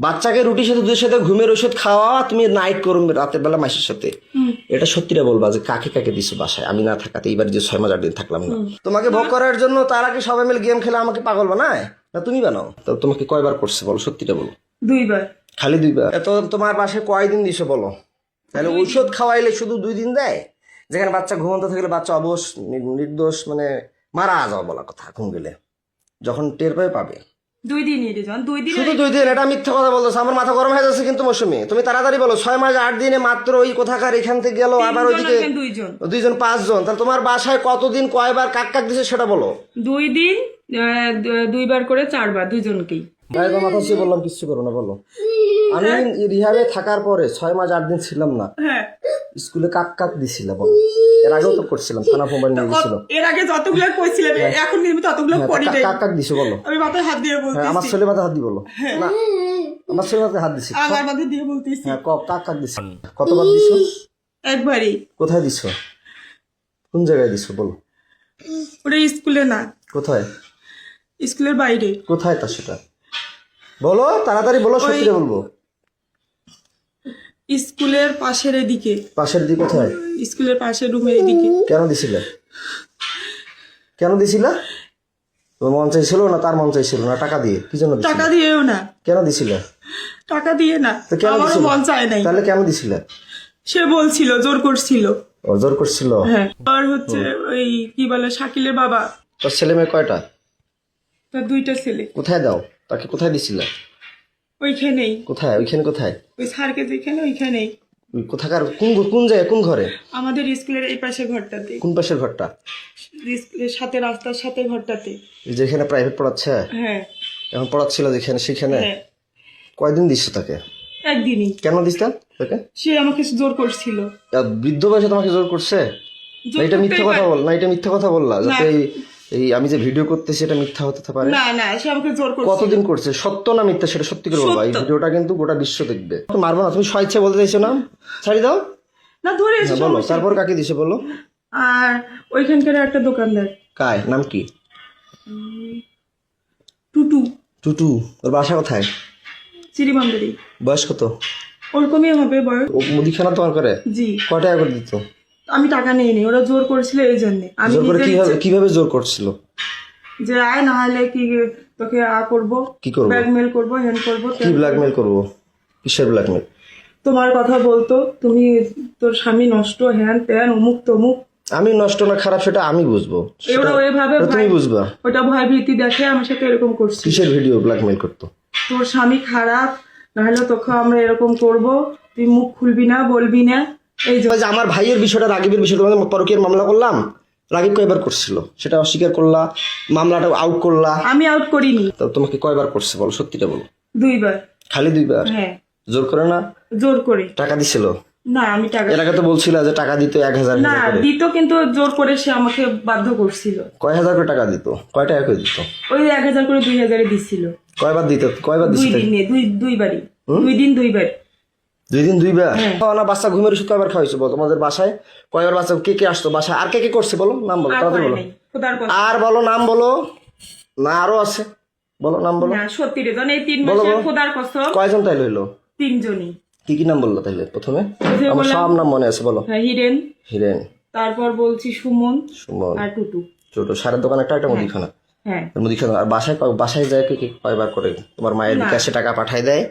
বাচ্চাকে রুটির সাথে দুধের সাথে ঘুমের ওষুধ খাওয়া তুমি নাইট করো রাতের বেলা মাসের সাথে। এটা সত্যিটা বলবা যে কাকে কাকে দিছো বাসায়? আমি না থাকাতে এইবার যে ছয় মাস আট দিন থাকলাম না। তোমাকে ভোগ করার জন্য তার আগে সবাই মিলে গেম খেলে আমাকে পাগল বানায়? না তুমি বানাও? তো তোমাকে কয়বার করছে বলো? সত্যিটা বলো। দুইবার। খালি দুইবার? এত তোমার পাশে কয়দিন দিছো বলো? তাহলে ঔষধ খাওয়াইলে শুধু দুই দিন দেয়? যেখানে বাচ্চা ঘুমন্ত থাকলে বাচ্চা অবশ নির্দোষ মানে মারা যাওয়া বলা কথা ঘুম গেলে। যখন টের পাবে পাবে। দুই দিন রে জন দুই দিন শুধু দুই দিন এটা মিথ্যা কথা বলতেছে আমার মাথা গরম হয়ে যাচ্ছে কিন্তু মৌসুমি। তুমি তাড়াতাড়ি বলো ছয় মাস আট দিনে মাত্র ওই কোথাকার এখান থেকে গেল আবার ওইদিকে দুইজন। দুইজন পাঁচজন। তাহলে তোমার বাসায় কতদিন কয়বার কাক কাক দিছে সেটা বলো। দুই দিন দুইবার করে চারবার দুইজনকেই। ভাই মাথা বললাম কিচ্ছু করো না বলো। আমি রিহাবে থাকার পরে ছয় মাস আট দিন ছিলাম না। হ্যাঁ। স্কুলে কাক কাক দিছিলাম বলো। এর আগেও তো করছিলাম থানা মোবাইল নিয়ে গেছিল। এর আগে যতগুলো কইছিলাম এখন আমি ততগুলো করি নাই। কাক কাক দিছো বলো। আমি মাথায় হাত দিয়ে হ্যাঁ আমার ছেলে মাথা হাত দি বলো। না আমার ছেলে মাথায় হাত দিছি। আমার মাথায় দিয়ে বলতেছি। হ্যাঁ ক- কাক কাক দিছো? কতবার দিছো? একবারই। কোথায় দিছো? কোন জায়গায় দিছো বলো। ওটা স্কুলে না। কোথায়? স্কুলের বাইরে। কোথায় তা সেটা? বলো তাড়াতাড়ি বলো সত্যিটা বলব। স্কুলের পাশের এদিকে। পাশের দিকে কোথায়? স্কুলের পাশের রুমের এদিকে। কেন দিছিলে? কেন দিছিলে? তোমার মন চাইছিল না তার মন চাইছিল না? টাকা দিয়ে? কি জন্য টাকা দিয়েও না। কেন দিছিলে? টাকা দিয়ে না। তো কেন দিছিলে? মন চায় নাই। তাহলে কেন দিছিলে? সে বলছিল জোর করছিল। ও জোর করছিল? হ্যাঁ। আর হচ্ছে ওই কি বলে শাকিলের বাবা। তোর ছেলে মেয়ে কয়টা? তার দুইটা ছেলে। কোথায় দাও? তাকে কোথায় দিছিলে? ওইখানেই। কোথায়? ওইখানে কোথায়? ওই স্যারকে যেখানে ওইখানেই। ওই কোথাকার? কোন কোন জায়গায় কোন ঘরে? আমাদের স্কুলের এই পাশে ঘরটাতে। কোন পাশের ঘরটা? স্কুলের সাথে রাস্তার সাথে ঘরটাতে। যেখানে প্রাইভেট পড়াচ্ছে? হ্যাঁ। এখন পড়াচ্ছিল যেখানে সেখানে? হ্যাঁ। কয়দিন দিচ্ছ তাকে? একদিনই। কেন দিস তাকে? সে আমাকে জোর করছিল। বৃদ্ধ বয়সে তোমাকে জোর করছে? এটা মিথ্যা কথা। বল না এটা মিথ্যা কথা বললা যাতে এই আমি যে ভিডিও করতেছি এটা মিথ্যা হতে পারে? না না সে আমাকে জোর করছিল কতদিন করছে? সত্য না মিথ্যা সেটা সত্যি করে বলবা এই। ভিডিওটা কিন্তু গোটা বিশ্ব দেখবে। তুমি মারবো না তুমি স্বেচ্ছা বলতে চাইছো না? ছাড়ি দাও। না ধরে এসে হ্যাঁ, বলো তারপর কাকে দিছে বলো? আর ওইখানকার একটা দোকানদার। কায় নাম কি? টুটু। টুটু ওর বাসা কোথায়? চিরিবান্ধরি বয়স কত? ওরকমই হবে বয়স। মুদিখানা তোমার করে জি। কয় টাকা করে দিত? আমি টাকা নিয়ে নি ওরা জোর করেছিল এই জন্য। আমি জোর করে নিজের কীভাবে ইচ্ছে- কীভাবে জোর করছিল? যে আয় না হলে কি তোকে আ করব? কি করব? ব্ল্যাকমেল করব হ্যান করব কি ব্ল্যাকমেল করব? কিসের ব্ল্যাকমেল? তোমার কথা বলতো তুমি তোর স্বামী নষ্ট হ্যান ত্যান অমুক তমুক। আমি নষ্ট না খারাপ সেটা আমি বুঝব। এবার সেটা- ওইভাবে ওটা তুমি ভয়- বুঝবা। ওটা ভয় ভীতি দেখে আমার সাথে এরকম করছি কিসের ভিডিও ব্ল্যাকমেল করতো? তোর স্বামী খারাপ নাহলে তোকে আমরা এরকম করব। তুই মুখ খুলবি না বলবি না। এই যে আমার ভাইয়ের বিষয়টা রাগিবের বিষয়টা তোমাদের পরকীয়ার মামলা করলাম? রাগিব কয়বার করছিল? সেটা অস্বীকার করলা মামলাটা আউট করলা? আমি আউট করিনি। তো তোমাকে কয়বার করছে বলো সত্যিটা বলো। দুইবার। খালি দুইবার? হ্যাঁ। জোর করে না? জোর করে। টাকা দিছিল? না আমি টাকা এর আগে তো বলছিল যে টাকা দিত এক হাজার না দিত কিন্তু জোর করে সে আমাকে বাধ্য করছিল। কয় হাজার করে টাকা দিত? কয় টাকা করে দিত? ওই এক হাজার করে দুই হাজারে দিছিল। কয়বার দিত? কয়বার দিছিল? দুই দিনে দুই দুইবারই। দুই দিন দুইবার। দুই দিন দুইবার হ্যাঁ। খাওয়া না বাচ্চা ঘুমের ওষুধ কয়বার খাওয়াইছো বলো? তোমাদের বাসায় কয়বার বাচ্চা কে কে আসতো বাসায়? আর কে কে করছে বলো? নাম বলো আর তাড়াতাড়ি বলো। আর বলো নাম বলো। না আরও আছে। বলো নাম বলো। না সত্যি রে এই তিন বলো, মাসে খোদার কসম কয়জন তাইলে হইল? তিনজনই। কি কি নাম বলল তাইলে প্রথমে? আমার সব নাম মনে আছে বলো। হ্যাঁ, হিরেন। হিরেন। তারপর বলছি সুমন। সুমন। আর টুটু। ছোট সারের দোকান একটা একটা মুদিখানা হ্যাঁ। মুদিখানা আর বাসায় কয়- বাসায় যায় কে কে কয়বার করে? তোমার মায়ের বিকাশে টাকা পাঠায় দেয়।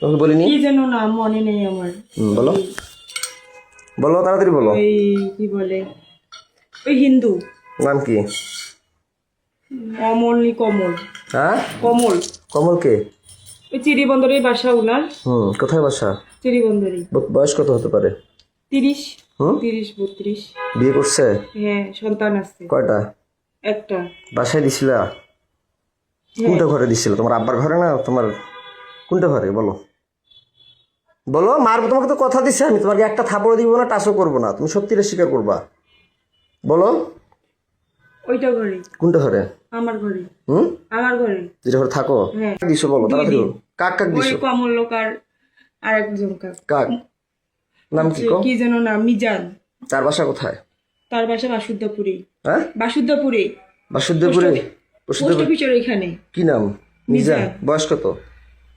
তোমাকে বলিনি? কি যেন নাম মনে নেই আমার। বলো। বলো তাড়াতাড়ি বলো। ওই কি বলে? ওই হিন্দু। নাম কি? কমল। হ্যাঁ? কমল। কমল কে? ওই বাসা উনার। হুম কোথায় বাসা? বয়স কত হতে পারে? তিরিশ। হুম? তিরিশ বত্রিশ। বিয়ে করছে? হ্যাঁ সন্তান আছে। কয়টা? একটা। বাসায় দিছিলা? হ্যাঁ। কোনটা ঘরে দিছিল? তোমার আব্বার ঘরে না তোমার কোনটা ঘরে? বলো। বলো মার তোমাকে তো কথা দিছে আমি তোমাকে একটা থাপড় দিব না টাচও করব না তুমি সত্যিটা স্বীকার করবা। বলো। ওইটা ঘরে। কোনটা ঘরে? আমার ঘরে। হুম? আমার ঘরে। যেটা ঘরে থাকো? হ্যাঁ। দিছো বলো তাড়াতাড়ি। কাক কাক ওই কমল লোক আর আর একজন কাক। কাক? নাম কি কো? যেন নাম মিজান। তার বাসা কোথায়? তার বাসা বাসুদ্ধপুরে। হ্যাঁ? বাসুদ্ধপুরে। বাসুদেবপুরে পোস্ট অফিসের ওইখানে। কি নাম? মিজান। বয়স কত?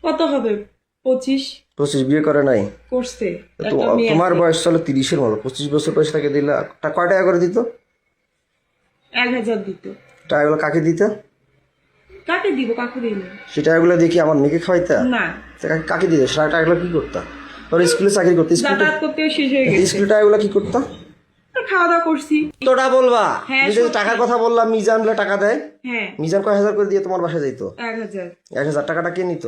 কত হবে? পঁচিশ? পঁচিশ বিয়ে করে নাই। করছে। তো তোমার বয়স চলো তিরিশের মতো পঁচিশ বছর বয়স তাকে দিলা। কয় টাকা করে দিত? এক হাজার দিত। টাকাগুলো কাকে দিত? কাকে দিব? কাকু দিল সেই টাকাগুলো দিয়ে কি আমার মেয়েকে খাওয়াইতা? না। কাকে- দিতে? সে টাকাগুলো কি করতা? তোর স্কুলে চাকরি করতে স্কুলে টাকাগুলো কি করতা? খাওয়া দাওয়া করছি। তোটা বলবা? হ্যাঁ, টাকার কথা বললাম মিজান টাকা দেয়। হ্যাঁ। মিজান কয় হাজার করে দিয়ে তোমার বাসায় যাইতো? এক হাজার। এক হাজার টাকাটা কে নিত?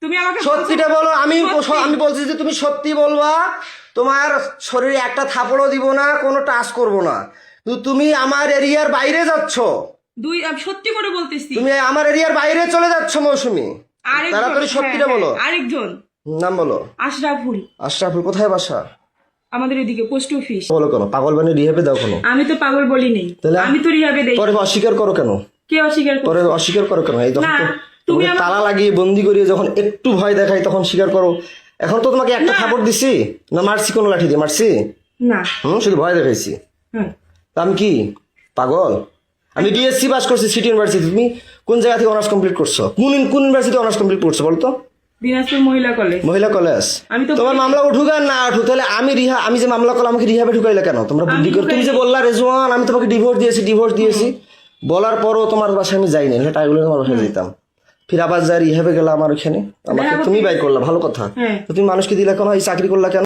তুমি আমাকে সত্যিটা বলো আমি আমি বলছি যে তুমি সত্যি বলবা তোমার শরীরে একটা থাপড়ও দিব না কোনো টাচ করব না। তুমি আমার এরিয়ার বাইরে যাচ্ছ। দুই সত্যি করে বলতেছি। তুমি আমার এরিয়ার বাইরে চলে যাচ্ছ মৌসুমি। তাড়াতাড়ি সত্যিটা হ্যাঁ, বলো। হ্যাঁ, আরেকজন। নাম বলো। আশরাফুল। আশরাফুল কোথায় বাসা? আমাদের এদিকে পোস্ট অফিস। বলো কেন পাগল রিহেবে দাও কেন? আমি তো পাগল বলি নেই তাহলে? আমি তো রিহাবে দেই। পরে অস্বীকার করো কেন? কে অস্বীকার করে অস্বীকার করো কেন? এই তুমি তালা লাগিয়ে বন্দি করিয়ে যখন একটু ভয় দেখাই তখন স্বীকার করো। এখন তো তোমাকে একটা থাপড় দিছি না মারছি কোনো লাঠি দিয়ে? মারছি? না। হুম শুধু ভয় দেখাইছি। তা আমি কি? পাগল? আমি বিএসসি পাস করছি সিটি ইউনিভার্সিটি তুমি কোন জায়গা থেকে অনার্স কমপ্লিট করছ? কোন কোন ইউনিভার্সিটি অনার্স কমপ্লিট করছ বলতো দিনাজপুর মহিলা কলেজ মহিলা কলেজ আমি তো তোমার মামলা উঠুক আর না উঠুক তাহলে আমি রিহা আমি যে মামলা করলাম আমাকে রিহাবে ঢুকাইলে কেন? তোমরা বুদ্ধি করে তুমি যে বললা রেজওয়ান আমি তোমাকে ডিভোর্স দিয়েছি ডিভোর্স দিয়েছি। বলার পরও তোমার বাসায় আমি যাইনি টাইগুলো তোমার বাসায় যেতাম ফির আবার যাই রিহাবে গেলাম আমার ওখানে আমাকে তুমি বাই করলা ভালো কথা। হ্যাঁ। তুমি মানুষকে দিলে কেন? এই চাকরি করলা কেন?